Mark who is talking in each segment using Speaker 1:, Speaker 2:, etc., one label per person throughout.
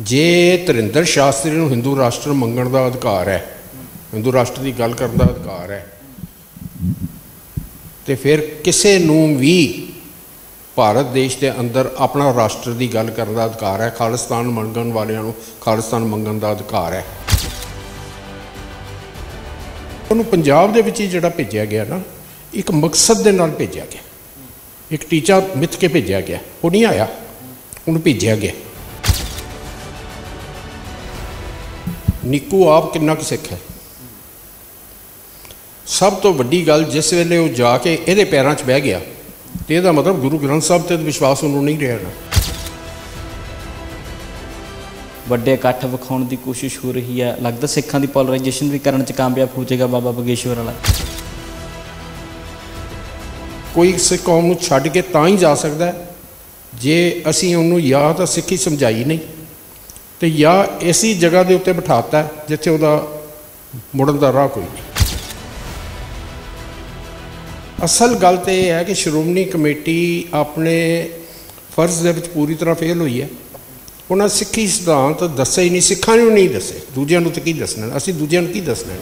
Speaker 1: ਜੇ ਤਰਿੰਦਰ ਸ਼ਾਸਤਰੀ ਨੂੰ ਹਿੰਦੂ ਰਾਸ਼ਟਰ ਮੰਗਣ ਦਾ ਅਧਿਕਾਰ ਹੈ, ਹਿੰਦੂ ਰਾਸ਼ਟਰ ਦੀ ਗੱਲ ਕਰਨ ਦਾ ਅਧਿਕਾਰ ਹੈ, ਤੇ ਫਿਰ ਕਿਸੇ ਨੂੰ ਵੀ ਭਾਰਤ ਦੇਸ਼ ਦੇ ਅੰਦਰ ਆਪਣਾ ਰਾਸ਼ਟਰ ਦੀ ਗੱਲ ਕਰਨ ਦਾ ਅਧਿਕਾਰ ਹੈ, ਖਾਲਿਸਤਾਨ ਮੰਗਣ ਵਾਲਿਆਂ ਨੂੰ ਖਾਲਿਸਤਾਨ ਮੰਗਣ ਦਾ ਅਧਿਕਾਰ ਹੈ। ਉਹਨੂੰ ਪੰਜਾਬ ਦੇ ਵਿੱਚ ਹੀ ਜਿਹੜਾ ਭੇਜਿਆ ਗਿਆ ਨਾ, ਇੱਕ ਮਕਸਦ ਦੇ ਨਾਲ ਭੇਜਿਆ ਗਿਆ। ਇੱਕ ਟੀਚਾ ਮਿੱਥ ਕੇ ਭੇਜਿਆ ਗਿਆ। ਉਹ ਨਹੀਂ ਆਇਆ, ਉਹਨੂੰ ਭੇਜਿਆ ਗਿਆ। ਨਿੱਕੂ ਆਪ ਕਿੰਨਾ ਕੁ ਸਿੱਖ ਹੈ? ਸਭ ਤੋਂ ਵੱਡੀ ਗੱਲ ਜਿਸ ਵੇਲੇ ਉਹ ਜਾ ਕੇ ਇਹਦੇ ਪੈਰਾਂ 'ਚ ਬਹਿ ਗਿਆ ਤੇ ਇਹਦਾ ਮਤਲਬ ਗੁਰੂ ਗ੍ਰੰਥ ਸਾਹਿਬ ਤੇ ਵਿਸ਼ਵਾਸ ਉਹਨੂੰ ਨਹੀਂ ਰਿਹਾ
Speaker 2: ਵੱਡੇ ਇਕੱਠ ਵਿਖਾਉਣ ਦੀ ਕੋਸ਼ਿਸ਼ ਹੋ ਰਹੀ ਹੈ। ਲੱਗਦਾ ਸਿੱਖਾਂ ਦੀ ਪੋਲਰਾਈਜੇਸ਼ਨ ਵੀ ਕਰਨ 'ਚ ਕਾਮਯਾਬ ਹੋ ਜਾਏਗਾ ਬਾਬਾ ਬਗੇਸ਼ਵਰ ਵਾਲਾ।
Speaker 1: ਕੋਈ ਸਿੱਖ ਕੌਮ ਨੂੰ ਛੱਡ ਕੇ ਤਾਂ ਹੀ ਜਾ ਸਕਦਾ ਜੇ ਅਸੀਂ ਉਹਨੂੰ ਜਾਂ ਤਾਂ ਸਿੱਖੀ ਸਮਝਾਈ ਨਹੀਂ। ਤੇ ਜਾਂ ਐਸੀ ਜਗ੍ਹਾ ਦੇ ਉੱਤੇ ਬਿਠਾਤਾ ਜਿੱਥੇ ਉਹਦਾ ਮੁੜਨ ਦਾ ਰਾਹ ਕੋਈ ਨਹੀਂ। ਅਸਲ ਗੱਲ ਤੇ ਇਹ ਹੈ ਕਿ ਸ਼੍ਰੋਮਣੀ ਕਮੇਟੀ ਆਪਣੇ ਫਰਜ਼ ਦੇ ਵਿੱਚ ਪੂਰੀ ਤਰ੍ਹਾਂ ਫੇਲ ਹੋਈ ਹੈ। ਉਹਨਾਂ ਸਿੱਖੀ ਸਿਧਾਂਤ ਦੱਸੇ ਹੀ ਨਹੀਂ, ਸਿੱਖਾਂ ਨੂੰ ਨਹੀਂ ਦੱਸੇ। ਦੂਜਿਆਂ ਨੂੰ ਤਾਂ ਕੀ ਦੱਸਣਾ ਅਸੀਂ ਦੂਜਿਆਂ ਨੂੰ ਕੀ ਦੱਸਣਾ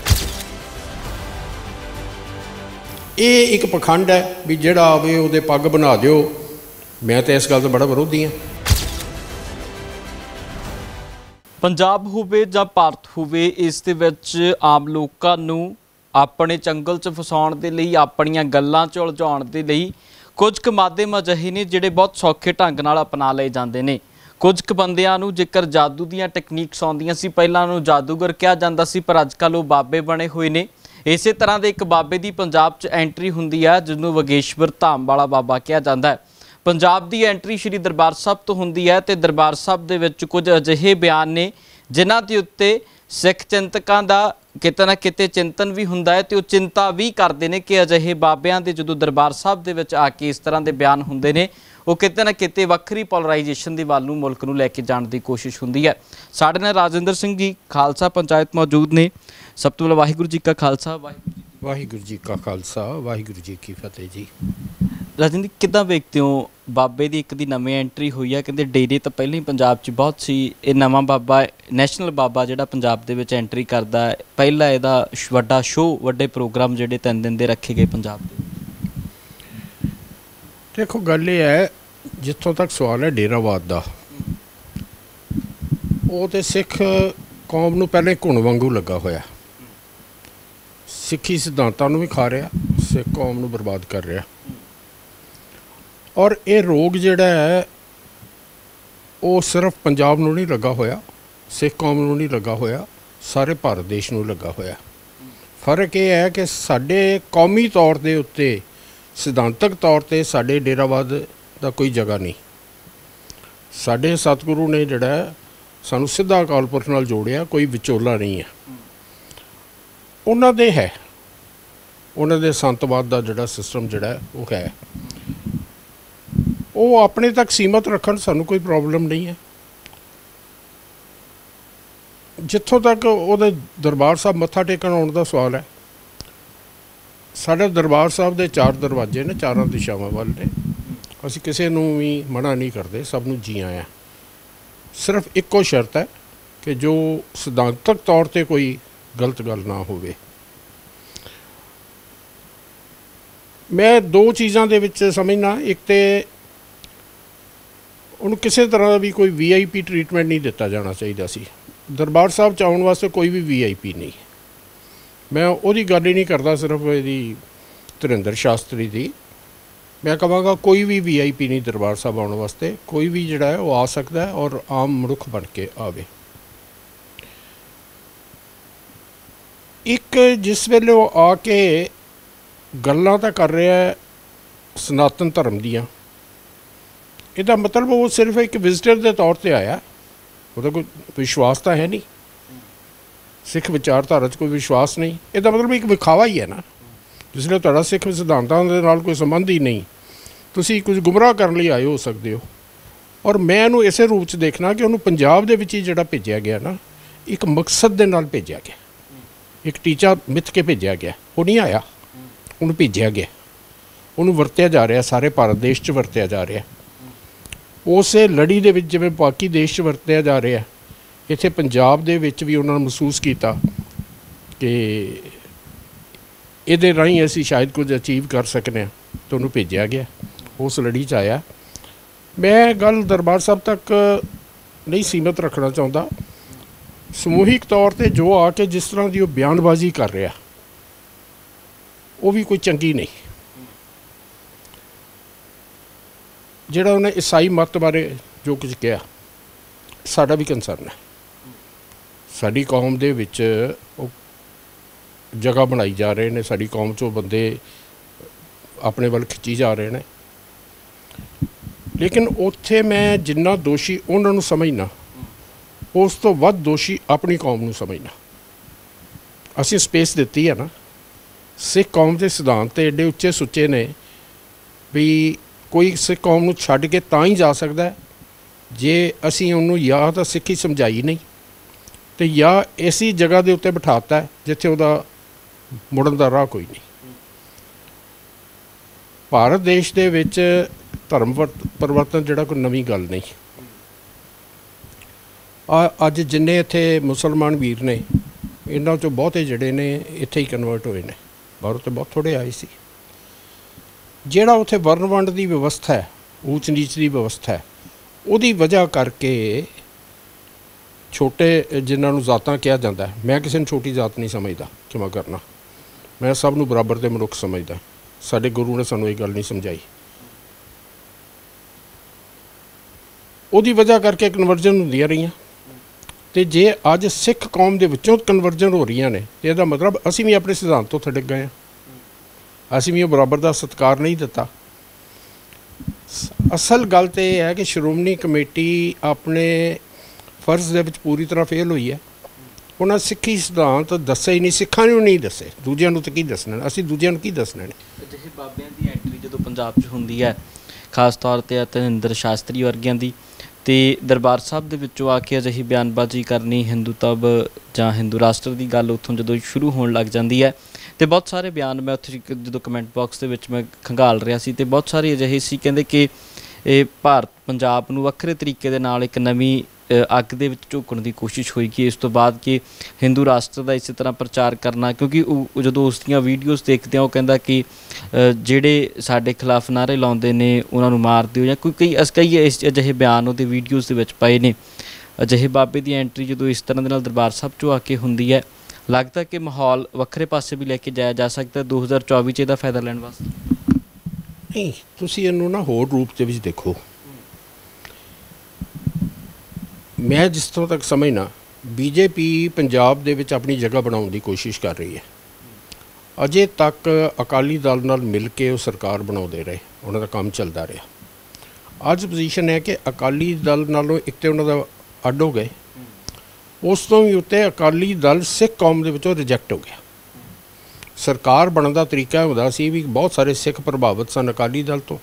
Speaker 1: ਇਹ ਇੱਕ ਪਖੰਡ ਹੈ ਵੀ ਜਿਹੜਾ ਆਵੇ ਉਹਦੇ ਪੱਗ ਬਣਾ ਦਿਓ। ਮੈਂ ਤਾਂ ਇਸ ਗੱਲ ਦਾ ਬੜਾ ਵਿਰੋਧੀ ਹਾਂ।
Speaker 2: ਪੰਜਾਬ ਹੋਵੇ ਜਾਂ ਭਾਰਤ ਹੋਵੇ, ਇਸ ਦੇ ਵਿੱਚ ਆਮ ਲੋਕਾਂ ਨੂੰ ਆਪਣੇ ਚੰਗਲ 'ਚ ਫਸਾਉਣ ਦੇ ਲਈ, ਆਪਣੀਆਂ ਗੱਲਾਂ 'ਚ ਉਲਝਾਉਣ ਦੇ ਲਈ ਕੁਝ ਕੁ ਮਾਧਿਅਮ ਅਜਿਹੇ ਨੇ ਜਿਹੜੇ ਬਹੁਤ ਸੌਖੇ ਢੰਗ ਨਾਲ ਅਪਣਾ ਲਏ ਜਾਂਦੇ ਨੇ। ਕੁਝ ਕੁ ਬੰਦਿਆਂ ਨੂੰ ਜੇਕਰ ਜਾਦੂ ਦੀਆਂ ਟੈਕਨੀਕਸ ਆਉਂਦੀਆਂ ਸੀ, ਪਹਿਲਾਂ ਨੂੰ ਜਾਦੂਗਰ ਕਿਹਾ ਜਾਂਦਾ ਸੀ, ਪਰ ਅੱਜ ਕੱਲ੍ਹ ਉਹ ਬਾਬੇ ਬਣੇ ਹੋਏ ਨੇ। ਇਸੇ ਤਰ੍ਹਾਂ ਦੇ ਇੱਕ ਬਾਬੇ ਦੀ ਪੰਜਾਬ 'ਚ ਐਂਟਰੀ ਹੁੰਦੀ ਹੈ ਜਿਹਨੂੰ ਵਗੇਸ਼ਵਰ ਧਾਮ ਵਾਲਾ ਬਾਬਾ ਕਿਹਾ ਜਾਂਦਾ ਹੈ। ਪੰਜਾਬ ਦੀ ਐਂਟਰੀ ਸ਼੍ਰੀ ਦਰਬਾਰ ਸਾਹਿਬ ਤੋਂ ਹੁੰਦੀ ਹੈ ਤੇ ਦਰਬਾਰ ਸਾਹਿਬ ਦੇ ਵਿੱਚ ਕੁਝ ਅਜਿਹੇ ਬਿਆਨ ਨੇ ਜਿਨ੍ਹਾਂ ਦੇ ਉੱਤੇ ਸਿੱਖ ਚਿੰਤਕਾਂ ਦਾ ਕਿਤੇ ਨਾ ਕਿਤੇ ਚਿੰਤਨ ਵੀ ਹੁੰਦਾ ਹੈ ਤੇ ਉਹ ਚਿੰਤਾ ਵੀ ਕਰਦੇ ਨੇ ਕਿ ਅਜਿਹੇ ਬਾਬਿਆਂ ਦੇ ਜਦੋਂ ਦਰਬਾਰ ਸਾਹਿਬ ਦੇ ਵਿੱਚ ਆ ਕੇ ਇਸ ਤਰ੍ਹਾਂ ਦੇ ਬਿਆਨ ਹੁੰਦੇ ਨੇ, ਉਹ ਕਿਤੇ ਨਾ ਕਿਤੇ ਵੱਖਰੀ ਪੋਲਰਾਈਜੇਸ਼ਨ ਦੀ ਵੱਲ ਨੂੰ ਮੁਲਕ ਨੂੰ ਲੈ ਕੇ ਜਾਣ ਦੀ ਕੋਸ਼ਿਸ਼ ਹੁੰਦੀ ਹੈ। ਸਾਡੇ ਨਾਲ ਰਾਜਿੰਦਰ ਸਿੰਘ ਜੀ, ਖਾਲਸਾ ਪੰਚਾਇਤ ਮੌਜੂਦ ਨੇ। ਸਭ ਤੋਂ ਪਹਿਲਾਂ ਵਾਹਿਗੁਰੂ ਜੀ ਕਾ ਖਾਲਸਾ, ਵਾਹਿਗੁਰੂ
Speaker 1: ਵਾਹਿਗੁਰੂ ਜੀ ਕਾ ਖਾਲਸਾ, ਵਾਹਿਗੁਰੂ ਜੀ ਕੀ ਫਤਿਹ ਜੀ।
Speaker 2: ਰਾਜਿੰਦਰ, ਕਿੱਦਾਂ ਵੇਖਦੇ ਹੋ? ਬਾਬੇ ਦੀ ਇੱਕ ਦੀ ਨਵੀਂ ਐਂਟਰੀ ਹੋਈ ਹੈ ਕਹਿੰਦੇ ਡੇਰੇ ਤਾਂ ਪਹਿਲਾਂ ਹੀ ਪੰਜਾਬ 'ਚ ਬਹੁਤ ਸੀ। ਇਹ ਨਵਾਂ ਬਾਬਾ ਨੈਸ਼ਨਲ ਬਾਬਾ ਜਿਹੜਾ ਪੰਜਾਬ ਦੇ ਵਿੱਚ ਐਂਟਰੀ ਕਰਦਾ ਹੈ। ਪਹਿਲਾ ਇਹਦਾ ਵੱਡਾ ਸ਼ੋਅ ਵੱਡੇ ਪ੍ਰੋਗਰਾਮ ਜਿਹੜੇ ਤਿੰਨ ਦਿਨ ਦੇ ਰੱਖੇ ਗਏ ਪੰਜਾਬ ਦੇ।
Speaker 1: ਦੇਖੋ, ਗੱਲ ਇਹ ਹੈ, ਜਿੱਥੋਂ ਤੱਕ ਸਵਾਲ ਹੈ ਡੇਰਾਵਾਦ ਦਾ। ਉਹ ਤੇ ਸਿੱਖ ਕੌਮ ਨੂੰ ਪਹਿਲੇ ਘੁਣ ਵਾਂਗੂ ਲੱਗਾ ਹੋਇਆ। ਸਿੱਖੀ ਸਿਧਾਂਤਾਂ ਨੂੰ ਵੀ ਖਾ ਰਿਹਾ, ਸਿੱਖ ਕੌਮ ਨੂੰ ਬਰਬਾਦ ਕਰ ਰਿਹਾ। ਔਰ ਇਹ ਰੋਗ ਜਿਹੜਾ ਹੈ, ਉਹ ਸਿਰਫ ਪੰਜਾਬ ਨੂੰ ਨਹੀਂ ਲੱਗਾ ਹੋਇਆ, ਸਿੱਖ ਕੌਮ ਨੂੰ ਨਹੀਂ ਲੱਗਾ ਹੋਇਆ, ਸਾਰੇ ਭਾਰਤ ਦੇਸ਼ ਨੂੰ ਲੱਗਾ ਹੋਇਆ। ਫ਼ਰਕ ਇਹ ਹੈ ਕਿ ਸਾਡੇ ਕੌਮੀ ਤੌਰ ਦੇ ਉੱਤੇ, ਸਿਧਾਂਤਕ ਤੌਰ ਤੇ ਸਾਡੇ ਡੇਰਾਵਾਦ ਦਾ ਕੋਈ ਜਗ੍ਹਾ ਨਹੀਂ। ਸਾਡੇ ਸਤਿਗੁਰੂ ਨੇ ਜਿਹੜਾ ਸਾਨੂੰ ਸਿੱਧਾ ਅਕਾਲ ਪੁਰਖ ਨਾਲ ਜੋੜਿਆ, ਕੋਈ ਵਿਚੋਲਾ ਨਹੀਂ ਹੈ। ਉਹਨਾਂ ਦੇ ਹੈ, ਉਹਨਾਂ ਦੇ ਸੰਤਵਾਦ ਦਾ ਜਿਹੜਾ ਸਿਸਟਮ ਜਿਹੜਾ ਉਹ ਹੈ। ਉਹ ਆਪਣੇ ਤੱਕ ਸੀਮਤ ਰੱਖਣ ਸਾਨੂੰ ਕੋਈ ਪ੍ਰੋਬਲਮ ਨਹੀਂ ਹੈ। ਜਿੱਥੋਂ ਤੱਕ ਉਹਦੇ ਦਰਬਾਰ ਸਾਹਿਬ ਮੱਥਾ ਟੇਕਣ ਆਉਣ ਦਾ ਸਵਾਲ ਹੈ, ਸਾਡੇ ਦਰਬਾਰ ਸਾਹਿਬ ਦੇ ਚਾਰ ਦਰਵਾਜ਼ੇ ਨੇ, ਚਾਰਾਂ ਦਿਸ਼ਾਵਾਂ ਵੱਲ ਨੇ। ਅਸੀਂ ਕਿਸੇ ਨੂੰ ਵੀ ਮਨਾ ਨਹੀਂ ਕਰਦੇ, ਸਭ ਨੂੰ ਜੀ ਆਇਆਂ। ਸਿਰਫ ਇੱਕੋ ਸ਼ਰਤ ਹੈ ਕਿ ਜੋ ਸਿਧਾਂਤਕ ਤੌਰ ਤੇ ਕੋਈ ਗਲਤ ਗੱਲ ਨਾ ਹੋਵੇ। ਮੈਂ ਦੋ ਚੀਜ਼ਾਂ ਦੇ ਵਿੱਚ ਸਮਝਣਾ, ਇੱਕ ਤੇ ਉਹਨੂੰ ਕਿਸੇ ਤਰ੍ਹਾਂ ਦਾ ਵੀ ਕੋਈ ਵੀਆਈਪੀ ਟ੍ਰੀਟਮੈਂਟ ਨਹੀਂ ਦਿੱਤਾ ਜਾਣਾ ਚਾਹੀਦਾ ਸੀ। ਦਰਬਾਰ ਸਾਹਿਬ ਚ ਆਉਣ ਵਾਸਤੇ ਕੋਈ ਵੀ ਵੀਆਈਪੀ ਨਹੀਂ। ਮੈਂ ਉਹਦੀ ਗੱਲ ਹੀ ਨਹੀਂ ਕਰਦਾ ਸਿਰਫ ਇਹਦੀ ਧਰਿੰਦਰ ਸ਼ਾਸਤਰੀ ਦੀ। ਮੈਂ ਕਹਾਂਗਾ ਕੋਈ ਵੀ ਵੀਆਈਪੀ ਨਹੀਂ ਦਰਬਾਰ ਸਾਹਿਬ ਆਉਣ ਵਾਸਤੇ। ਕੋਈ ਵੀ ਜਿਹੜਾ ਹੈ ਉਹ ਆ ਸਕਦਾ ਹੈ ਔਰ ਆਮ ਮਨੁੱਖ ਬਣ ਕੇ ਆਵੇ। ਇੱਕ ਜਿਸ ਵੇਲੇ ਉਹ ਆ ਕੇ ਗੱਲਾਂ ਤਾਂ ਕਰ ਰਿਹਾ ਹੈ ਸਨਾਤਨ ਧਰਮ ਦੀਆਂ। ਇਹਦਾ ਮਤਲਬ ਉਹ ਸਿਰਫ ਇੱਕ ਵਿਜ਼ਿਟਰ ਦੇ ਤੌਰ ਤੇ ਆਇਆ। ਉਹਦਾ ਕੋਈ ਵਿਸ਼ਵਾਸ ਤਾਂ ਹੈ ਨਹੀਂ। ਸਿੱਖ ਵਿਚਾਰਧਾਰਾ 'ਚ ਕੋਈ ਵਿਸ਼ਵਾਸ ਨਹੀਂ। ਇਹਦਾ ਮਤਲਬ ਇੱਕ ਵਿਖਾਵਾ ਹੀ ਹੈ ਨਾ। ਜਿਸ ਲਈ ਤੁਹਾਡਾ ਸਿੱਖ ਸਿਧਾਂਤਾਂ ਦੇ ਨਾਲ ਕੋਈ ਸੰਬੰਧ ਹੀ ਨਹੀਂ। ਤੁਸੀਂ ਕੁਝ ਗੁੰਮਰਾਹ ਕਰਨ ਲਈ ਆਏ ਹੋ ਸਕਦੇ ਹੋ। ਔਰ ਮੈਂ ਇਹਨੂੰ ਇਸੇ ਰੂਪ 'ਚ ਦੇਖਣਾ ਕਿ ਉਹਨੂੰ ਪੰਜਾਬ ਦੇ ਵਿੱਚ ਹੀ ਜਿਹੜਾ ਭੇਜਿਆ ਗਿਆ ਨਾ, ਇੱਕ ਮਕਸਦ ਦੇ ਨਾਲ ਭੇਜਿਆ ਗਿਆ। ਇੱਕ ਟੀਚਾ ਮਿੱਥ ਕੇ ਭੇਜਿਆ ਗਿਆ। ਉਹ ਨਹੀਂ ਆਇਆ। ਉਹਨੂੰ ਭੇਜਿਆ ਗਿਆ। ਉਹਨੂੰ ਵਰਤਿਆ ਜਾ ਰਿਹਾ। ਸਾਰੇ ਭਾਰਤ ਦੇਸ਼ 'ਚ ਵਰਤਿਆ ਜਾ ਰਿਹਾ। ਉਸੇ ਲੜੀ ਦੇ ਵਿੱਚ ਜਿਵੇਂ ਬਾਕੀ ਦੇਸ਼ 'ਚ ਵਰਤਿਆ ਜਾ ਰਿਹਾ ਇੱਥੇ ਪੰਜਾਬ ਦੇ ਵਿੱਚ ਵੀ ਉਹਨਾਂ ਨੇ ਮਹਿਸੂਸ ਕੀਤਾ ਕਿ ਇਹਦੇ ਰਾਹੀਂ ਅਸੀਂ ਸ਼ਾਇਦ ਕੁਝ ਅਚੀਵ ਕਰ ਸਕਨੇ ਹਾਂ, ਤਾਂ ਉਹਨੂੰ ਭੇਜਿਆ ਗਿਆ, ਉਸ ਲੜੀ 'ਚ ਆਇਆ। ਮੈਂ ਗੱਲ ਦਰਬਾਰ ਸਾਹਿਬ ਤੱਕ ਨਹੀਂ ਸੀਮਤ ਰੱਖਣਾ ਚਾਹੁੰਦਾ। ਸਮੂਹਿਕ ਤੌਰ ਤੇ ਜੋ ਆ ਕੇ ਜਿਸ ਤਰ੍ਹਾਂ ਦੀ ਉਹ ਬਿਆਨਬਾਜ਼ੀ ਕਰ ਰਿਹਾ, ਉਹ ਵੀ ਕੋਈ ਚੰਗੀ ਨਹੀਂ। ਜਿਹੜਾ ਉਹਨੇ ਈਸਾਈ ਮਤ ਬਾਰੇ ਜੋ ਕੁਝ ਕਿਹਾ, ਸਾਡਾ ਵੀ ਕੰਸਰਨ ਹੈ। ਸਾਡੀ ਕੌਮ ਦੇ ਵਿੱਚ ਉਹ ਜਗ੍ਹਾ ਬਣਾਈ ਜਾ ਰਹੇ ਨੇ, ਸਾਡੀ ਕੌਮ ਚੋਂ ਬੰਦੇ ਆਪਣੇ ਵੱਲ ਖਿੱਚੀ ਜਾ ਰਹੇ ਨੇ। ਲੇਕਿਨ ਉੱਥੇ ਮੈਂ ਜਿੰਨਾ ਦੋਸ਼ੀ ਉਹਨਾਂ ਨੂੰ ਸਮਝਣਾ ਉਸ ਤੋਂ ਵੱਧ ਦੋਸ਼ੀ ਆਪਣੀ ਕੌਮ ਨੂੰ ਸਮਝਣਾ ਅਸੀਂ ਸਪੇਸ ਦਿੱਤੀ ਹੈ ਨਾ। ਸਿੱਖ ਕੌਮ ਦੇ ਸਿਧਾਂਤ ਤੇ ਏਡੇ ਉੱਚੇ ਸੁੱਚੇ ਨੇ ਵੀ ਕੋਈ ਸਿੱਖ ਕੌਮ ਨੂੰ ਛੱਡ ਕੇ ਤਾਂ ਹੀ ਜਾ ਸਕਦਾ ਜੇ ਅਸੀਂ ਉਹਨੂੰ ਜਾਂ ਤਾਂ ਸਿੱਖੀ ਸਮਝਾਈ ਨਹੀਂ ਤੇ ਜਾਂ ਐਸੀ ਜਗ੍ਹਾ ਦੇ ਉੱਤੇ ਬਿਠਾਤਾ ਜਿੱਥੇ ਉਹਦਾ ਮੁੜਨ ਦਾ ਰਾਹ ਕੋਈ ਨਹੀਂ। ਭਾਰਤ ਦੇਸ਼ ਦੇ ਵਿੱਚ ਧਰਮ ਵਰਤ- ਪਰਿਵਰਤਨ ਜਿਹੜਾ ਕੋਈ ਨਵੀਂ ਗੱਲ ਨਹੀਂ। ਆ, ਅੱਜ ਜਿੰਨੇ ਇੱਥੇ ਮੁਸਲਮਾਨ ਵੀਰ ਨੇ, ਇਹਨਾਂ ਚੋਂ ਬਹੁਤੇ ਜਿਹੜੇ ਨੇ ਇੱਥੇ ਹੀ ਕਨਵਰਟ ਹੋਏ ਨੇ। ਬਾਹਰੋਂ ਤੇ ਬਹੁਤ ਥੋੜੇ ਆਏ ਸੀ। ਜਿਹੜਾ ਉੱਥੇ ਵਰਨ ਵੰਡ ਦੀ ਵਿਵਸਥਾ ਹੈ, ਊਚ ਨੀਚ ਦੀ ਵਿਵਸਥਾ ਹੈ, ਉਹਦੀ ਵਜ੍ਹਾ ਕਰਕੇ ਛੋਟੇ, ਜਿਨ੍ਹਾਂ ਨੂੰ ਜ਼ਾਤਾਂ ਕਿਹਾ ਜਾਂਦਾ ਮੈਂ ਕਿਸੇ ਨੂੰ ਛੋਟੀ ਜ਼ਾਤ ਨਹੀਂ ਸਮਝਦਾ ਕਿਵੇਂ ਕਰਨਾ। ਮੈਂ ਸਭ ਨੂੰ ਬਰਾਬਰ ਦੇ ਮਨੁੱਖ ਸਮਝਦਾ ਸਾਡੇ ਗੁਰੂ ਨੇ ਸਾਨੂੰ ਇਹ ਗੱਲ ਨਹੀਂ ਸਮਝਾਈ। ਉਹਦੀ ਵਜ੍ਹਾ ਕਰਕੇ ਕਨਵਰਜਨ ਹੁੰਦੀਆਂ ਰਹੀਆਂ। ਤੇ ਜੇ ਅੱਜ ਸਿੱਖ ਕੌਮ ਦੇ ਵਿੱਚੋਂ ਕਨਵਰਜਨ ਹੋ ਰਹੀਆਂ ਨੇ, ਤੇ ਇਹਦਾ ਮਤਲਬ ਅਸੀਂ ਵੀ ਆਪਣੇ ਸਿਧਾਂਤ ਤੋਂ ਥੱਲੇ ਗਏ ਹਾਂ। ਅਸੀਂ ਵੀ ਉਹ ਬਰਾਬਰ ਦਾ ਸਤਿਕਾਰ ਨਹੀਂ ਦਿੱਤਾ। ਸ- ਅਸਲ ਗੱਲ ਤੇ ਇਹ ਹੈ ਕਿ ਸ਼੍ਰੋਮਣੀ ਕਮੇਟੀ ਆਪਣੇ ਫਰਜ਼ ਦੇ ਵਿੱਚ ਪੂਰੀ ਤਰ੍ਹਾਂ ਫੇਲ ਹੋਈ ਹੈ। ਉਹਨਾਂ ਸਿੱਖੀ ਸਿਧਾਂਤ ਦੱਸੇ ਹੀ ਨਹੀਂ, ਸਿੱਖਾਂ ਨੂੰ ਨਹੀਂ ਦੱਸੇ। ਦੂਜਿਆਂ ਨੂੰ ਤਾਂ ਕੀ ਦੱਸਣਾ? ਅਸੀਂ ਦੂਜਿਆਂ ਨੂੰ ਕੀ ਦੱਸਣਾ ਨੇ?
Speaker 2: ਅਜਿਹੇ ਬਾਬਿਆਂ ਦੀ ਐਂਟਰੀ ਜਦੋਂ ਪੰਜਾਬ 'ਚ ਹੁੰਦੀ ਹੈ, ਖਾਸ ਤੌਰ ਤੇ ਤਨਿੰਦਰ ਸ਼ਾਸਤਰੀ ਵਰਗਿਆਂ ਦੀ, ਤੇ ਦਰਬਾਰ ਸਾਹਿਬ ਦੇ ਵਿੱਚੋਂ ਆ ਕੇ ਅਜਿਹੀ ਬਿਆਨਬਾਜ਼ੀ ਕਰਨੀ ਹਿੰਦੂਤਵ ਜਾਂ ਹਿੰਦੂ ਰਾਸ਼ਟਰ ਦੀ ਗੱਲ ਉੱਥੋਂ ਜਦੋਂ ਸ਼ੁਰੂ ਹੋਣ ਲੱਗ ਜਾਂਦੀ ਹੈ ਤੇ ਬਹੁਤ ਸਾਰੇ ਬਿਆਨ ਮੈਂ ਉੱਥੇ ਜਦੋਂ ਕਮੈਂਟ ਬਾਕਸ ਦੇ ਵਿੱਚ ਮੈਂ ਖੰਗਾਲ ਰਿਹਾ ਸੀ ਤੇ ਬਹੁਤ ਸਾਰੇ ਅਜਿਹੇ ਸੀ, ਕਹਿੰਦੇ ਕਿ ਇਹ ਭਾਰਤ, ਪੰਜਾਬ ਨੂੰ ਵੱਖਰੇ ਤਰੀਕੇ ਦੇ ਨਾਲ ਇੱਕ ਨਵੀਂ ਅੱਗ ਦੇ ਵਿੱਚ ਝੋਕਣ ਦੀ ਕੋਸ਼ਿਸ਼ ਹੋਈ ਕਿ ਇਸ ਤੋਂ ਬਾਅਦ ਕਿ ਹਿੰਦੂ ਰਾਸ਼ਟਰ ਦਾ ਇਸੇ ਤਰ੍ਹਾਂ ਪ੍ਰਚਾਰ ਕਰਨਾ, ਕਿਉਂਕਿ ਉਹ ਜਦੋਂ ਉਸ ਦੀਆਂ ਵੀਡੀਓਜ਼ ਦੇਖਦੇ ਆ, ਉਹ ਕਹਿੰਦਾ ਕਿ ਜਿਹੜੇ ਸਾਡੇ ਖਿਲਾਫ ਨਾਰੇ ਲਾਉਂਦੇ ਨੇ, ਉਹਨਾਂ ਨੂੰ ਮਾਰ ਦਿਓ ਜਾਂ ਕੋਈ ਕਈ ਅਸ, ਕਈ ਇਸ ਅਜਿਹੇ ਬਿਆਨ ਉਹਦੇ ਵੀਡੀਓਜ਼ ਦੇ ਵਿੱਚ ਪਏ ਨੇ। ਅਜਿਹੇ ਬਾਬੇ ਦੀ ਐਂਟਰੀ ਜਦੋਂ ਇਸ ਤਰ੍ਹਾਂ ਦੇ ਨਾਲ ਦਰਬਾਰ ਸਾਹਿਬ 'ਚੋਂ ਆ ਕੇ ਹੁੰਦੀ ਹੈ ਲੱਗਦਾ ਕਿ ਮਾਹੌਲ ਵੱਖਰੇ ਪਾਸੇ ਵੀ ਲੈ ਕੇ ਜਾਇਆ ਜਾ ਸਕਦਾ ਹੈ 2024 'ਚ ਇਹਦਾ ਫਾਇਦਾ ਲੈਣ ਵਾਸਤੇ?
Speaker 1: ਨਹੀਂ, ਤੁਸੀਂ ਇਹਨੂੰ ਨਾ ਹੋਰ ਰੂਪ ਦੇ ਵਿੱਚ ਦੇਖੋ। ਮੈਂ ਜਿਸ ਤਰ੍ਹਾਂ ਤੱਕ ਸਮਝਣਾ ਬੀਜੇਪੀ ਪੰਜਾਬ ਦੇ ਵਿੱਚ ਆਪਣੀ ਜਗ੍ਹਾ ਬਣਾਉਣ ਦੀ ਕੋਸ਼ਿਸ਼ ਕਰ ਰਹੀ ਹੈ। ਅਜੇ ਤੱਕ ਅਕਾਲੀ ਦਲ ਨਾਲ ਮਿਲ ਕੇ ਉਹ ਸਰਕਾਰ ਬਣਾਉਂਦੇ ਰਹੇ, ਉਹਨਾਂ ਦਾ ਕੰਮ ਚੱਲਦਾ ਰਿਹਾ। ਅੱਜ ਪੋਜੀਸ਼ਨ ਹੈ ਕਿ ਅਕਾਲੀ ਦਲ ਨਾਲੋਂ ਇੱਕ ਤੇ ਉਹਨਾਂ ਦਾ ਅੱਡ ਹੋ ਗਏ ਉਸ ਤੋਂ ਵੀ ਉੱਤੇ ਅਕਾਲੀ ਦਲ ਸਿੱਖ ਕੌਮ ਦੇ ਵਿੱਚੋਂ ਰਿਜੈਕਟ ਹੋ ਗਿਆ। ਸਰਕਾਰ ਬਣਨ ਦਾ ਤਰੀਕਾ ਹੁੰਦਾ ਸੀ ਵੀ ਬਹੁਤ ਸਾਰੇ ਸਿੱਖ ਪ੍ਰਭਾਵਿਤ ਸਨ ਅਕਾਲੀ ਦਲ ਤੋਂ।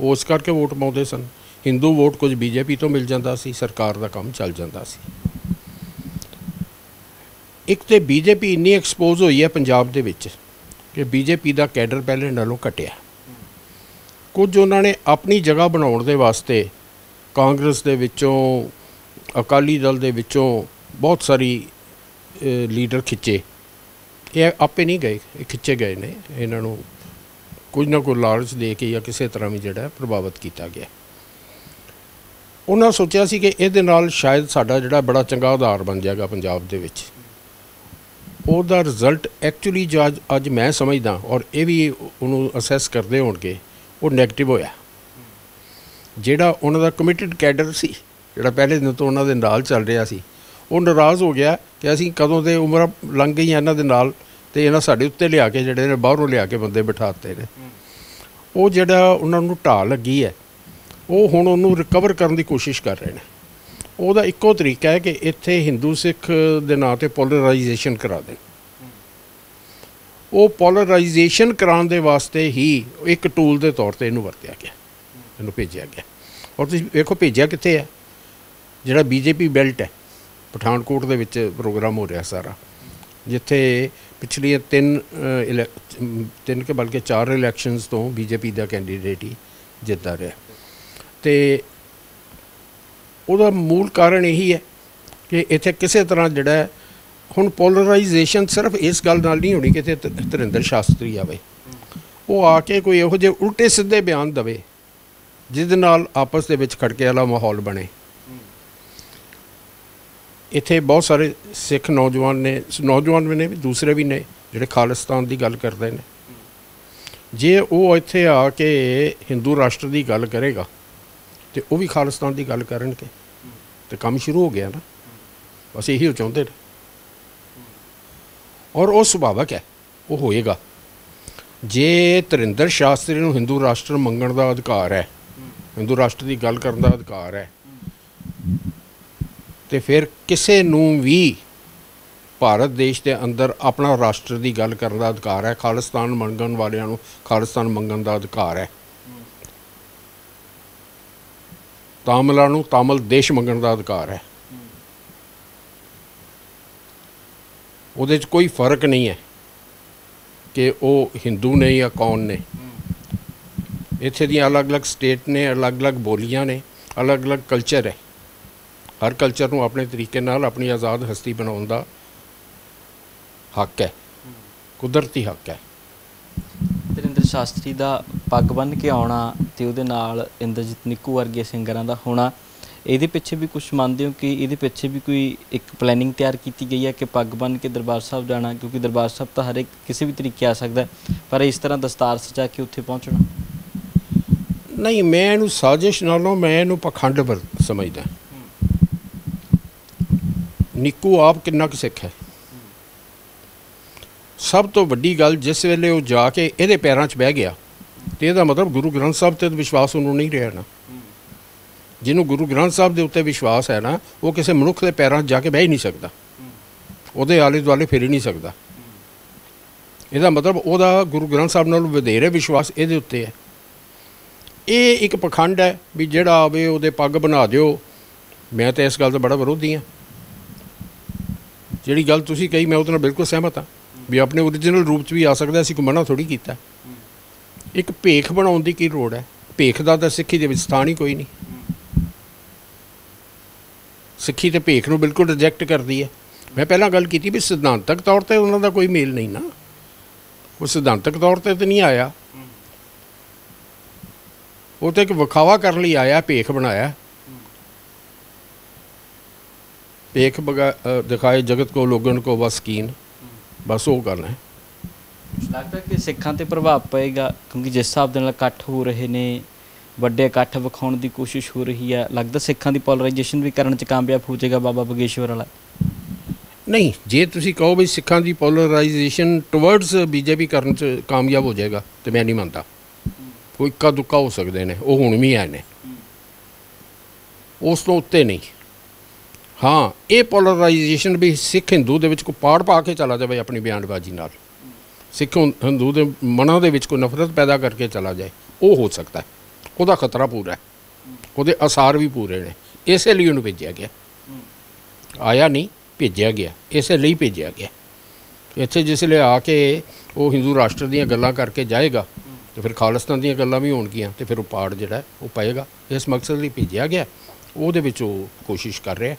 Speaker 1: ਉਹ ਉਸ ਕਰਕੇ ਵੋਟ ਪਾਉਂਦੇ ਸਨ। ਹਿੰਦੂ ਵੋਟ ਕੁਝ ਬੀਜੇਪੀ ਤੋਂ ਮਿਲ ਜਾਂਦਾ ਸੀ, ਸਰਕਾਰ ਦਾ ਕੰਮ ਚੱਲ ਜਾਂਦਾ ਸੀ। ਇੱਕ ਤੇ ਬੀਜੇਪੀ ਇੰਨੀ ਐਕਸਪੋਜ਼ ਹੋਈ ਹੈ ਪੰਜਾਬ ਦੇ ਵਿੱਚ ਕਿ ਬੀਜੇਪੀ ਦਾ ਕੈਡਰ ਪਹਿਲੇ ਨਾਲੋਂ ਘਟਿਆ। ਕੁਝ ਉਹਨਾਂ ਨੇ ਆਪਣੀ ਜਗ੍ਹਾ ਬਣਾਉਣ ਦੇ ਵਾਸਤੇ ਕਾਂਗਰਸ ਦੇ ਵਿੱਚੋਂ, ਅਕਾਲੀ ਦਲ ਦੇ ਵਿੱਚੋਂ ਬਹੁਤ ਸਾਰੀ ਲੀਡਰ ਖਿੱਚੇ। ਇਹ ਆਪੇ ਨਹੀਂ ਗਏ, ਇਹ ਖਿੱਚੇ ਗਏ ਨੇ। ਇਹਨਾਂ ਨੂੰ ਕੁਝ ਨਾ ਕੋਈ ਲਾਲਚ ਦੇ ਕੇ ਜਾਂ ਕਿਸੇ ਤਰ੍ਹਾਂ ਵੀ ਜਿਹੜਾ ਪ੍ਰਭਾਵਿਤ ਕੀਤਾ ਗਿਆ। ਉਹਨਾਂ ਸੋਚਿਆ ਸੀ ਕਿ ਇਹਦੇ ਨਾਲ ਸ਼ਾਇਦ ਸਾਡਾ ਜਿਹੜਾ ਬੜਾ ਚੰਗਾ ਆਧਾਰ ਬਣ ਜਾਏਗਾ ਪੰਜਾਬ ਦੇ ਵਿੱਚ। ਉਹਦਾ ਰਿਜ਼ਲਟ ਐਕਚੁਅਲੀ ਜੋ ਅੱਜ ਮੈਂ ਸਮਝਦਾ ਔਰ ਇਹ ਵੀ ਉਹਨੂੰ ਅਸੈਸ ਕਰਦੇ ਹੋਣਗੇ, ਉਹ 네ਗੇਟਿਵ ਹੋਇਆ। ਜਿਹੜਾ ਉਹਨਾਂ ਦਾ ਕਮਿਟਿਡ ਕੈਡਰ ਸੀ, ਜਿਹੜਾ ਪਹਿਲੇ ਦਿਨ ਤੋਂ ਉਹਨਾਂ ਦੇ ਨਾਲ ਚੱਲ ਰਿਹਾ ਸੀ ਉਹ ਨਾਰਾਜ਼ ਹੋ ਗਿਆ ਕਿ ਅਸੀਂ ਕਦੋਂ ਦੇ ਉਮਰਾਂ ਲੰਘ ਗਈਆਂ ਇਹਨਾਂ ਦੇ ਨਾਲ ਤੇ ਇਹਨਾਂ ਸਾਡੇ ਉੱਤੇ ਲਿਆ ਕੇ ਜਿਹੜੇ ਨੇ ਬਾਹਰੋਂ ਲਿਆ ਕੇ ਬੰਦੇ ਬਿਠਾਤੇ ਨੇ। ਉਹ ਜਿਹੜਾ ਉਹਨਾਂ ਨੂੰ ਢਾਹ ਲੱਗੀ ਹੈ, ਉਹ ਹੁਣ ਉਹਨੂੰ ਰਿਕਵਰ ਕਰਨ ਦੀ ਕੋਸ਼ਿਸ਼ ਕਰ ਰਹੇ ਨੇ। ਉਹਦਾ ਇੱਕੋ ਤਰੀਕਾ ਹੈ ਕਿ ਇੱਥੇ ਹਿੰਦੂ ਸਿੱਖ ਦੇ ਨਾਂ ਤੇ ਪੋਲਰਾਈਜੇਸ਼ਨ ਕਰਾ ਦੇਣ। ਉਹ ਪੋਲਰਾਈਜੇਸ਼ਨ ਕਰਾਉਣ ਦੇ ਵਾਸਤੇ ਹੀ ਇੱਕ ਟੂਲ ਦੇ ਤੌਰ ਤੇ ਇਹਨੂੰ ਵਰਤਿਆ ਗਿਆ, ਇਹਨੂੰ ਭੇਜਿਆ ਗਿਆ। ਔਰ ਤੁਸੀਂ ਵੇਖੋ ਭੇਜਿਆ ਕਿੱਥੇ ਹੈ? ਜਿਹੜਾ ਬੀਜੇਪੀ ਬੈਲਟ ਹੈ। ਪਠਾਨਕੋਟ ਦੇ ਵਿੱਚ ਪ੍ਰੋਗਰਾਮ ਹੋ ਰਿਹਾ ਸਾਰਾ, ਜਿੱਥੇ ਪਿਛਲੀਆਂ ਤਿੰਨ ਇਲੈਕ- ਤਿੰਨ ਕੇ ਬਲਕਿ ਚਾਰ ਇਲੈਕਸ਼ਨਸ ਤੋਂ ਬੀਜੇਪੀ ਦਾ ਕੈਂਡੀਡੇਟ ਹੀ ਜਿੱਤਦਾ ਰਿਹਾ। ਤੇ ਉਹਦਾ ਮੂਲ ਕਾਰਨ ਇਹੀ ਹੈ ਕਿ ਇੱਥੇ ਕਿਸੇ ਤਰ੍ਹਾਂ ਜਿਹੜਾ ਹੁਣ ਪੋਲਰਾਈਜੇਸ਼ਨ ਸਿਰਫ ਇਸ ਗੱਲ ਨਾਲ ਨਹੀਂ ਹੋਣੀ ਕਿ ਇੱਥੇ ਤ- ਧਰਿੰਦਰ ਸ਼ਾਸਤਰੀ ਆਵੇ। ਉਹ ਆ ਕੇ ਕੋਈ ਇਹੋ ਜਿਹੇ ਉਲਟੇ ਸਿੱਧੇ ਬਿਆਨ ਦਵੇ, ਜਿਹਦੇ ਨਾਲ ਆਪਸ ਦੇ ਵਿੱਚ ਖੜਕੇ ਵਾਲਾ ਮਾਹੌਲ ਬਣੇ। ਇੱਥੇ ਬਹੁਤ ਸਾਰੇ ਸਿੱਖ ਨੌਜਵਾਨ ਨੇ, ਨੌਜਵਾਨ ਵੀ ਨੇ ਵੀ ਦੂਸਰੇ ਵੀ ਨੇ, ਜਿਹੜੇ ਖਾਲਿਸਤਾਨ ਦੀ ਗੱਲ ਕਰਦੇ ਨੇ। ਜੇ ਉਹ ਇੱਥੇ ਆ ਕੇ ਹਿੰਦੂ ਰਾਸ਼ਟਰ ਦੀ ਗੱਲ ਕਰੇਗਾ, ਤੇ ਉਹ ਵੀ ਖਾਲਿਸਤਾਨ ਦੀ ਗੱਲ ਕਰਨਗੇ, ਤੇ ਕੰਮ ਸ਼ੁਰੂ ਹੋ ਗਿਆ ਨਾ। ਬਸ ਇਹੀ ਉਹ ਚਾਹੁੰਦੇ ਨੇ। ਔਰ ਉਹ ਸੁਭਾਵਕ ਹੈ, ਉਹ ਹੋਏਗਾ। ਜੇ ਤਰਿੰਦਰ ਸ਼ਾਸਤਰੀ ਨੂੰ ਹਿੰਦੂ ਰਾਸ਼ਟਰ ਮੰਗਣ ਦਾ ਅਧਿਕਾਰ ਹੈ, ਹਿੰਦੂ ਰਾਸ਼ਟਰ ਦੀ ਗੱਲ ਕਰਨ ਦਾ ਅਧਿਕਾਰ ਹੈ ਤੇ ਫਿਰ ਕਿਸੇ ਨੂੰ ਵੀ ਭਾਰਤ ਦੇਸ਼ ਦੇ ਅੰਦਰ ਆਪਣਾ ਰਾਸ਼ਟਰ ਦੀ ਗੱਲ ਕਰਨ ਦਾ ਅਧਿਕਾਰ ਹੈ। ਖਾਲਿਸਤਾਨ ਮੰਗਣ ਵਾਲਿਆਂ ਨੂੰ ਖਾਲਿਸਤਾਨ ਮੰਗਣ ਦਾ ਅਧਿਕਾਰ ਹੈ। ਤਾਮਿਲਾਂ ਨੂੰ ਤਾਮਿਲ ਦੇਸ਼ ਮੰਗਣ ਦਾ ਅਧਿਕਾਰ ਹੈ। ਉਹਦੇ 'ਚ ਕੋਈ ਫ਼ਰਕ ਨਹੀਂ ਹੈ ਕਿ ਉਹ ਹਿੰਦੂ ਨੇ ਜਾਂ ਕੌਣ ਨੇ। ਇੱਥੇ ਦੀਆਂ ਅਲੱਗ-ਅਲੱਗ ਸਟੇਟ ਨੇ, ਅਲੱਗ-ਅਲੱਗ ਬੋਲੀਆਂ ਨੇ, ਅਲੱਗ-ਅਲੱਗ ਕਲਚਰ ਹੈ। ਹਰ ਕਲਚਰ ਨੂੰ ਆਪਣੇ ਤਰੀਕੇ ਨਾਲ ਆਪਣੀ ਆਜ਼ਾਦ ਹਸਤੀ ਬਣਾਉਣ ਦਾ ਹੱਕ ਹੈ। ਕੁਦਰਤੀ ਹੱਕ ਹੈ।
Speaker 2: ਧਰਿੰਦਰ ਸ਼ਾਸਤਰੀ ਦਾ ਪੱਗ ਬੰਨ੍ਹ ਕੇ ਆਉਣਾ ਤੇ ਉਹਦੇ ਨਾਲ ਇੰਦਰਜੀਤ ਨਿੱਕੂ ਵਰਗੇ ਸਿੰਗਰਾਂ ਦਾ ਹੋਣਾ ਇਹਦੇ ਪਿੱਛੇ ਵੀ ਕੁਝ ਮੰਨਦੇ ਹੋ ਕਿ ਇਹਦੇ ਪਿੱਛੇ ਵੀ ਕੋਈ ਇੱਕ ਪਲੈਨਿੰਗ ਤਿਆਰ ਕੀਤੀ ਗਈ ਹੈ ਕਿ ਪੱਗ ਬੰਨ੍ਹ ਕੇ ਦਰਬਾਰ ਸਾਹਿਬ ਜਾਣਾ? ਕਿਉਂਕਿ ਦਰਬਾਰ ਸਾਹਿਬ ਤਾਂ ਹਰ ਇੱਕ ਕਿਸੇ ਵੀ ਤਰੀਕੇ ਆ ਸਕਦਾ ਪਰ ਇਸ ਤਰ੍ਹਾਂ ਦਸਤਾਰ ਸਜਾ ਕੇ ਉੱਥੇ ਪਹੁੰਚਣਾ?
Speaker 1: ਨਹੀਂ ਮੈਂ ਇਹਨੂੰ ਸਾਜ਼ਿਸ਼ ਨਾਲੋਂ ਮੈਂ ਇਹਨੂੰ ਪਖੰਡ ਸਮਝਦਾ। ਨਿੱਕੂ ਆਪ ਕਿੰਨਾ ਕੁ ਸਿੱਖ ਹੈ। ਸਭ ਤੋਂ ਵੱਡੀ ਗੱਲ ਜਿਸ ਵੇਲੇ ਉਹ ਜਾ ਕੇ ਇਹਦੇ ਪੈਰਾਂ 'ਚ ਬਹਿ ਗਿਆ, ਤੇ ਇਹਦਾ ਮਤਲਬ ਗੁਰੂ ਗ੍ਰੰਥ ਸਾਹਿਬ ਤੇ ਵਿਸ਼ਵਾਸ ਉਹਨੂੰ ਨਹੀਂ ਰਿਹਾ ਨਾ। ਜਿਹਨੂੰ ਗੁਰੂ ਗ੍ਰੰਥ ਸਾਹਿਬ ਦੇ ਉੱਤੇ ਵਿਸ਼ਵਾਸ ਹੈ ਨਾ, ਉਹ ਕਿਸੇ ਮਨੁੱਖ ਦੇ ਪੈਰਾਂ 'ਚ ਜਾ ਕੇ ਬਹਿ ਹੀ ਨਹੀਂ ਸਕਦਾ। ਉਹਦੇ ਆਲੇ ਦੁਆਲੇ ਫਿਰ ਹੀ ਨਹੀਂ ਸਕਦਾ। ਇਹਦਾ ਮਤਲਬ ਉਹਦਾ ਗੁਰੂ ਗ੍ਰੰਥ ਸਾਹਿਬ ਨਾਲ ਵਧੇਰੇ ਵਿਸ਼ਵਾਸ ਇਹਦੇ ਉੱਤੇ ਹੈ। ਇਹ ਇੱਕ ਪਖੰਡ ਹੈ ਵੀ ਜਿਹੜਾ ਆਵੇ ਉਹਦੇ ਪੱਗ ਬਣਾ ਦਿਓ। ਮੈਂ ਤਾਂ ਇਸ ਗੱਲ ਦਾ ਬੜਾ ਵਿਰੋਧੀ ਹਾਂ। ਜਿਹੜੀ ਗੱਲ ਤੁਸੀਂ ਕਹੀ, ਮੈਂ ਉਹਦੇ ਨਾਲ ਬਿਲਕੁਲ ਸਹਿਮਤ ਹਾਂ ਵੀ ਆਪਣੇ ਓਰੀਜਨਲ ਰੂਪ 'ਚ ਵੀ ਆ ਸਕਦਾ, ਅਸੀਂ ਕੋਈ ਮਨਾ ਥੋੜੀ ਕੀਤਾ। ਇੱਕ ਭੇਖ ਬਣਾਉਣ ਦੀ ਕੀ ਲੋੜ ਹੈ? ਭੇਖ ਦਾ ਤਾਂ ਸਿੱਖੀ ਦੇ ਵਿੱਚ ਸਥਾਨ ਹੀ ਕੋਈ ਨਹੀਂ। ਸਿੱਖੀ ਤੇ ਭੇਖ ਨੂੰ ਬਿਲਕੁਲ ਰਿਜੈਕਟ ਕਰਦੀ ਹੈ। ਮੈਂ ਪਹਿਲਾਂ ਗੱਲ ਕੀਤੀ ਵੀ ਸਿਧਾਂਤਕ ਤੌਰ ਤੇ ਉਹਨਾਂ ਦਾ ਕੋਈ ਮੇਲ ਨਹੀਂ ਨਾ। ਉਹ ਸਿਧਾਂਤਕ ਤੌਰ ਤੇ ਤਾਂ ਨਹੀਂ ਆਇਆ। ਉਹ ਤਾਂ ਇੱਕ ਵਿਖਾਵਾ ਕਰਨ ਲਈ ਆਇਆ, ਭੇਖ ਬਣਾਇਆ। ਅ, ਦਿਖਾਏ ਜਗਤ ਕੋ ਲੋਗਨ ਕੋ ਬਸ ਕੀਨ ਬਸ ਉਹ ਕਰਨਾ ਹੈ
Speaker 2: ਲੱਗਦਾ ਕਿ ਸਿੱਖਾਂ ਤੇ ਪ੍ਰਭਾਵ ਪਏਗਾ ਕਿਉਂਕਿ ਜਿਸ ਹਿਸਾਬ ਦੇ ਨਾਲ ਇਕੱਠ ਹੋ ਰਹੇ ਨੇ ਵੱਡੇ ਇਕੱਠ ਵਿਖਾਉਣ ਦੀ ਕੋਸ਼ਿਸ਼ ਹੋ ਰਹੀ ਹੈ ਲੱਗਦਾ ਸਿੱਖਾਂ ਦੀ ਪੋਲਰਾਈਜੇਸ਼ਨ ਵੀ ਕਰਨ ਚ ਕਾਮਯਾਬ ਹੋ ਜਾਏਗਾ ਬਾਬਾ ਬਗੇਸ਼ਵਰ ਵਾਲਾ
Speaker 1: ਨਹੀਂ ਜੇ ਤੁਸੀਂ ਕਹੋ ਵੀ ਸਿੱਖਾਂ ਦੀ ਪੋਲਰਾਈਜੇਸ਼ਨ ਟੁਵਰਡਸ ਬੀਜੇਪੀ ਕਰਨ ਚ ਕਾਮਯਾਬ ਹੋ ਜਾਏਗਾ ਤੇ ਮੈਂ ਨਹੀਂ ਮੰਨਦਾ ਕੋਈ ਇੱਕਾ ਦੁੱਕਾ ਹੋ ਸਕਦੇ ਨੇ ਉਹ ਹੁਣ ਵੀ ਆਏ ਨੇ ਉਸ ਤੋਂ ਉੱਤੇ ਨਹੀਂ ਹਾਂ, ਇਹ ਪੋਲਰਾਈਜੇਸ਼ਨ ਵੀ ਸਿੱਖ ਹਿੰਦੂ ਦੇ ਵਿੱਚ ਕੋਈ ਪਾੜ ਪਾ ਕੇ ਚਲਾ ਜਾਵੇ ਆਪਣੀ ਬਿਆਨਬਾਜ਼ੀ ਨਾਲ। ਸਿੱਖ ਹਿੰਦੂ ਦੇ ਮਨਾਂ ਦੇ ਵਿੱਚ ਕੋਈ ਨਫ਼ਰਤ ਪੈਦਾ ਕਰਕੇ ਚਲਾ ਜਾਏ, ਉਹ ਹੋ ਸਕਦਾ ਹੈ। ਉਹਦਾ ਖਤਰਾ ਪੂਰਾ ਹੈ। ਉਹਦੇ ਅਸਾਰ ਵੀ ਪੂਰੇ ਨੇ। ਇਸੇ ਲਈ ਉਹਨੂੰ ਭੇਜਿਆ ਗਿਆ। ਆਇਆ ਨਹੀਂ, ਭੇਜਿਆ ਗਿਆ। ਇਸੇ ਲਈ ਭੇਜਿਆ ਗਿਆ। ਇੱਥੇ ਜਿਸ ਲਈ ਆ ਕੇ ਉਹ ਹਿੰਦੂ ਰਾਸ਼ਟਰ ਦੀਆਂ ਗੱਲਾਂ ਕਰਕੇ ਜਾਏਗਾ, ਤੇ ਫਿਰ ਖਾਲਿਸਤਾਨ ਦੀਆਂ ਗੱਲਾਂ ਵੀ ਹੋਣਗੀਆਂ, ਤੇ ਫਿਰ ਉਹ ਪਾੜ ਜਿਹੜਾ ਉਹ ਪਏਗਾ। ਇਸ ਮਕਸਦ ਲਈ ਭੇਜਿਆ ਗਿਆ। ਉਹਦੇ ਵਿੱਚ ਉਹ ਕੋਸ਼ਿਸ਼ ਕਰ ਰਿਹਾ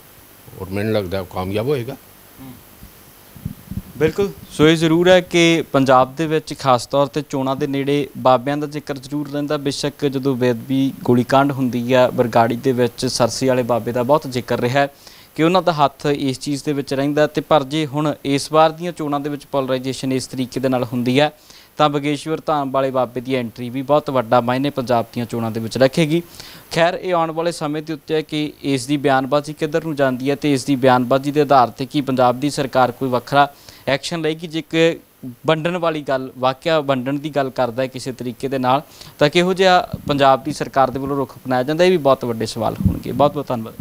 Speaker 1: ਔਰ ਮੈਨੂੰ ਲੱਗਦਾ ਕਾਮਯਾਬ ਹੋਏਗਾ
Speaker 2: ਬਿਲਕੁਲ ਸੋ ਇਹ ਜ਼ਰੂਰ ਹੈ ਕਿ ਪੰਜਾਬ ਦੇ ਵਿੱਚ ਖਾਸ ਤੌਰ ਤੇ ਚੋਣਾਂ ਦੇ ਨੇੜੇ ਬਾਬਿਆਂ ਦਾ ਜ਼ਿਕਰ ਜ਼ਰੂਰ ਰਹਿੰਦਾ ਬੇਸ਼ੱਕ ਜਦੋਂ ਬੇਦਬੀ ਗੋਲੀकांड ਹੁੰਦੀ ਹੈ ਬਰਗਾੜੀ ਦੇ ਵਿੱਚ ਸਰਸੀ ਵਾਲੇ ਬਾਬੇ ਦਾ ਬਹੁਤ ਜ਼ਿਕਰ ਰਿਹਾ ਕਿ ਉਹਨਾਂ ਦਾ ਹੱਥ ਇਸ ਚੀਜ਼ ਦੇ ਵਿੱਚ ਰਹਿੰਦਾ ਤੇ ਪਰ ਜੇ ਹੁਣ ਇਸ ਵਾਰ ਦੀਆਂ ਚੋਣਾਂ ਦੇ ਵਿੱਚ ਪੋਲਰਾਈਜੇਸ਼ਨ ਇਸ ਤਰੀਕੇ ਦੇ ਨਾਲ ਹੁੰਦੀ ਹੈ ਤਾਂ ਬਗੇਸ਼ਵਰ ਧਾਮ ਵਾਲੇ ਬਾਬੇ ਦੀ ਐਂਟਰੀ ਵੀ ਬਹੁਤ ਵੱਡਾ ਮਾਇਨੇ ਪੰਜਾਬ ਦੀਆਂ ਚੋਣਾਂ ਦੇ ਵਿੱਚ ਰੱਖੇਗੀ। ਖੈਰ, ਇਹ ਆਉਣ ਵਾਲੇ ਸਮੇਂ ਦੇ ਉੱਤੇ ਹੈ ਕਿ ਇਸ ਦੀ ਬਿਆਨਬਾਜ਼ੀ ਕਿੱਧਰ ਨੂੰ ਜਾਂਦੀ ਹੈ ਤੇ ਇਸ ਦੀ ਬਿਆਨਬਾਜ਼ੀ ਦੇ ਆਧਾਰ ਤੇ ਕੀ ਪੰਜਾਬ ਦੀ ਸਰਕਾਰ ਕੋਈ ਵੱਖਰਾ ਐਕਸ਼ਨ ਲਏਗੀ, ਜੇ ਕਿ ਵੰਡਣ ਵਾਲੀ ਗੱਲ, ਵਾਕਿਆ ਵੰਡਣ ਦੀ ਗੱਲ ਕਰਦਾ ਹੈ ਕਿਸੇ ਤਰੀਕੇ ਦੇ ਨਾਲ, ਤਾਂ ਕਿਹੋ ਜਿਹਾ ਪੰਜਾਬ ਦੀ ਸਰਕਾਰ ਦੇ ਵੱਲੋਂ ਰੁਖ ਅਪਣਾਇਆ ਜਾਂਦਾ, ਇਹ ਵੀ ਬਹੁਤ ਵੱਡੇ ਸਵਾਲ ਹੋਣਗੇ। ਬਹੁਤ ਬਹੁਤ ਧੰਨਵਾਦ।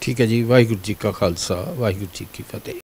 Speaker 1: ਠੀਕ ਹੈ ਜੀ, ਵਾਹਿਗੁਰੂ ਜੀ ਕਾ ਖਾਲਸਾ, ਵਾਹਿਗੁਰੂ ਜੀ ਕੀ ਫਤਿਹ।